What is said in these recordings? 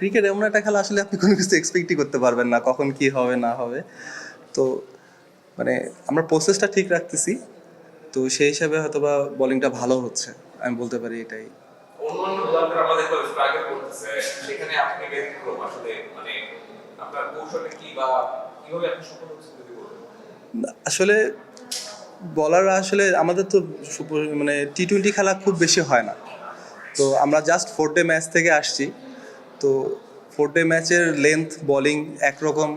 Cricket এমন একটা খেলা আসলে আপনি কোনো কিছু এক্সপেক্টই করতে পারবেন না কখন কি হবে না হবে। তো মানে আমরা প্রসেসটা ঠিক রাখতেছি। তো সেই হিসাবে হয়তো বা বোলিংটা ভালো হচ্ছে আমি বলতে পারি এটাই। আসলে মানে আপনার কৌশলে কি বা কীভাবে আপনি সফল হচ্ছেন যদি বলেন আসলে বলাররা আসলে আমাদের তো মানে টি টোয়েন্টি খেলা খুব বেশি হয় না। তো আমরা জাস্ট ফোর ডে ম্যাচ থেকে আসছি। তো ফোর ডে ম্যাচের লেন্থ বোলিং একরকম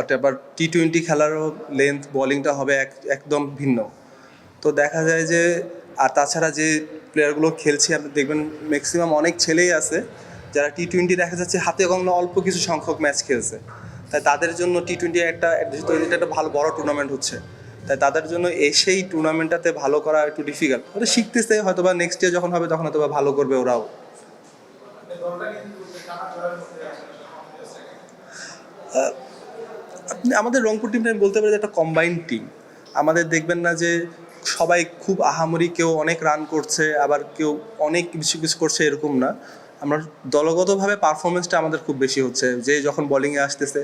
আবার টি টোয়েন্টি খেলারও লেন্থ বোলিংটা হবে এক, একদম ভিন্ন। তো দেখা যায় যে, আর তাছাড়া যে প্লেয়ারগুলো খেলছে, আপনি দেখবেন ম্যাক্সিমাম অনেক ছেলেই আছে, যারা টি টোয়েন্টি দেখা যাচ্ছে হাতে কখনো অল্প কিছু সংখ্যক ম্যাচ খেলছে। তাই তাদের জন্য টি টোয়েন্টি একটা একটা ভালো, বড় টুর্নামেন্ট হচ্ছে, তাই তাদের জন্য এসেই টুর্নামেন্টটাতে ভালো করা একটু ডিফিকাল্ট ওটা শিখতেছে হয়তো বা নেক্সট ইয়ার যখন হবে, তখন হয়তো ভালো করবে ওরাও। আপনি আমাদের রংপুর টিমটা আমি বলতে পারি যে একটা কম্বাইন্ড টিম আমাদের দেখবেন না যে সবাই খুব আহামরি কেউ অনেক রান করছে, আবার কেউ অনেক কিছু কিছু করছে এরকম না। আমরা দলগতভাবে পারফরমেন্সটা আমাদের খুব বেশি হচ্ছে। যে যখন বোলিংয়ে আসতেছে,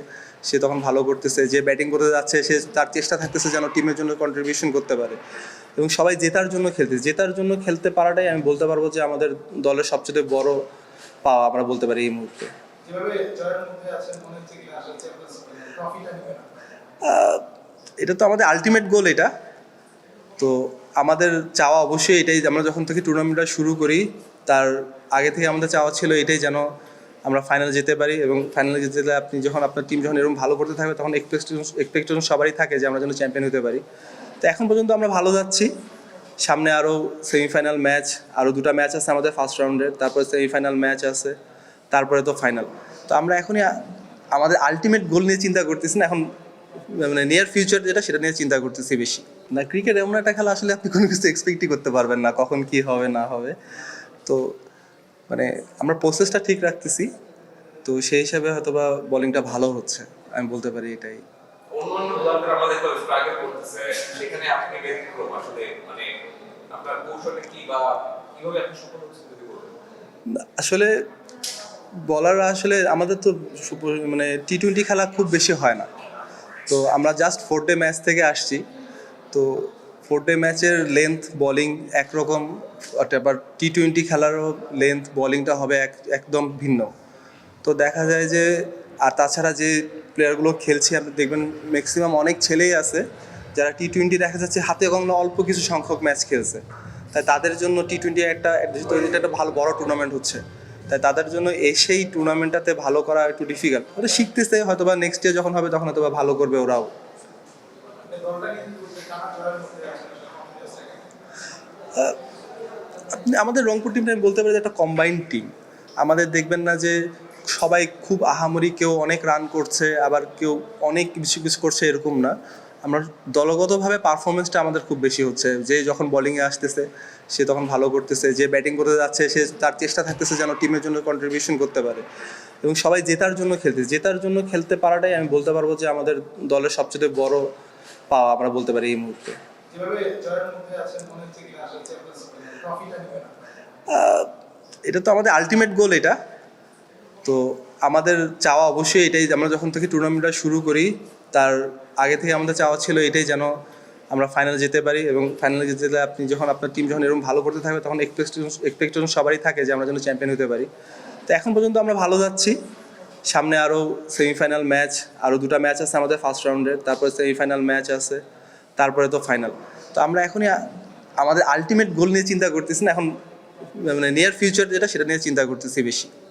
সে তখন ভালো করতেছে, যে ব্যাটিং করতে যাচ্ছে, সে তার চেষ্টা থাকতেছে যেন টিমের জন্য কন্ট্রিবিউশন করতে পারে। এবং সবাই জেতার জন্য খেলতে জেতার জন্য খেলতে পারাটাই আমি বলতে পারব যে আমাদের দলের সবচেয়ে বড় পাওয়া আমরা বলতে পারি এই মুহূর্তে। মনে এটা তো আমাদের আলটিমেট গোল এটা। তো আমাদের চাওয়া অবশ্যই এটাই আমরা যখন থেকে টুর্নামেন্টটা শুরু করি তার আগে থেকে আমাদের চাওয়া ছিল এটাই যেন আমরা ফাইনালে যেতে পারি এবং ফাইনালে যেতে গেলে আপনি যখন আপনার টিম যখন এরকম ভালো করতে থাকবে তখন এক্সপেকটেশন এক্সপেকটেশন সবারই থাকে যে আমরা যেন চ্যাম্পিয়ন হতে পারি। তো এখন পর্যন্ত আমরা ভালো যাচ্ছি। সামনে আরও সেমিফাইনাল ম্যাচ আরও দুটো ম্যাচ আছে আমাদের ফার্স্ট রাউন্ডের তারপরে সেমিফাইনাল ম্যাচ আছে, তারপরে তো ফাইনাল তো আমরা এখনই আমাদের আলটিমেট গোল নিয়ে চিন্তা করতেছি না, এখন মানে নিয়ার ফিউচার যেটা, সেটা নিয়ে চিন্তা করতেছি বেশি। না ক্রিকেট এমন একটা খেলা আসলে আপনি কোনো কিছু এক্সপেক্টই করতে পারবেন না, কখন কি হবে, না হবে। তো মানে আমরা প্রসেসটা ঠিক রাখতেছি, তো সেই হিসাবে হয়তো বা বোলিংটা ভালো হচ্ছে, আমি বলতে পারি এটাই। অন্যান্য আমাদের তো স্ট্রাগল করতেছে, সেখানে আপনি আসলে মানে আপনার কৌশলে কি বা কীভাবে আপনি সফল হচ্ছেন যদি বলেন? আসলে, বলাররা আসলে আমাদের তো মানে টি টোয়েন্টি খেলা খুব বেশি হয় না। তো আমরা জাস্ট ফোর ডে ম্যাচ থেকে আসছি। তো ফোর ডে ম্যাচের লেন্থ বোলিং একরকম আবার টি টোয়েন্টি খেলারও লেন্থ বোলিংটা হবে এক, একদম ভিন্ন। তো দেখা যায় যে আর তাছাড়া যে প্লেয়ারগুলো খেলছে, আপনি দেখবেন ম্যাক্সিমাম অনেক ছেলেই আছে, যারা টি টোয়েন্টি দেখা যাচ্ছে, হাতে কখনো অল্প কিছু সংখ্যক ম্যাচ খেলছে। তাই তাদের জন্য টি টোয়েন্টি একটা একটা ভালো, বড় টুর্নামেন্ট হচ্ছে। তাই তাদের জন্য এসেই টুর্নামেন্টটাতে ভালো করা একটু ডিফিকাল্ট ওটা শিখতেছে হয়তো বা নেক্সট ইয়ার যখন হবে, তখন হয়তো বা ভালো করবে ওরাও। আমাদের রংপুর টিমটা আমি বলতে পারি যে একটা কম্বাইন্ড টিম আমাদের দেখবেন না যে সবাই খুব আহামরি কেউ অনেক রান করছে আবার কেউ অনেক কিছু কিছু করছে এরকম না। আমরা দলগতভাবে পারফরমেন্সটা আমাদের খুব বেশি হচ্ছে। যে যখন বোলিংয়ে আসতেছে সে তখন ভালো করতেছে যে ব্যাটিং করতে যাচ্ছে সে তার চেষ্টা থাকতেছে যেন টিমের জন্য কন্ট্রিবিউশন করতে পারে। এবং সবাই জেতার জন্য খেলতে জেতার জন্য খেলতে পারাটাই আমি বলতে পারব যে আমাদের দলের সবচেয়ে বড় পাওয়া আমরা বলতে পারি এই মুহূর্তে। এটা তো আমাদের আলটিমেট গোল এটা। তো আমাদের চাওয়া অবশ্যই এটাই আমরা যখন থেকে টুর্নামেন্টটা শুরু করি, তার আগে থেকে আমাদের চাওয়া ছিল এটাই যেন আমরা ফাইনালে যেতে পারি এবং ফাইনালে যেতে গেলে আপনি যখন আপনার টিম যখন এরকম ভালো করতে থাকবে, তখন এক্সপেকটেশন এক্সপেকটেশন সবারই থাকে যে আমরা যেন চ্যাম্পিয়ন হতে পারি। তো এখন পর্যন্ত আমরা ভালো যাচ্ছি। সামনে আরও সেমিফাইনাল ম্যাচ আরও দুটো ম্যাচ আছে আমাদের ফার্স্ট রাউন্ডের তারপরে সেমিফাইনাল ম্যাচ আছে, তারপরে তো ফাইনাল তো আমরা এখনই আমাদের আলটিমেট গোল নিয়ে চিন্তা করতেছি না, এখন মানে নিয়ার ফিউচার যেটা, সেটা নিয়ে চিন্তা করতেছি বেশি।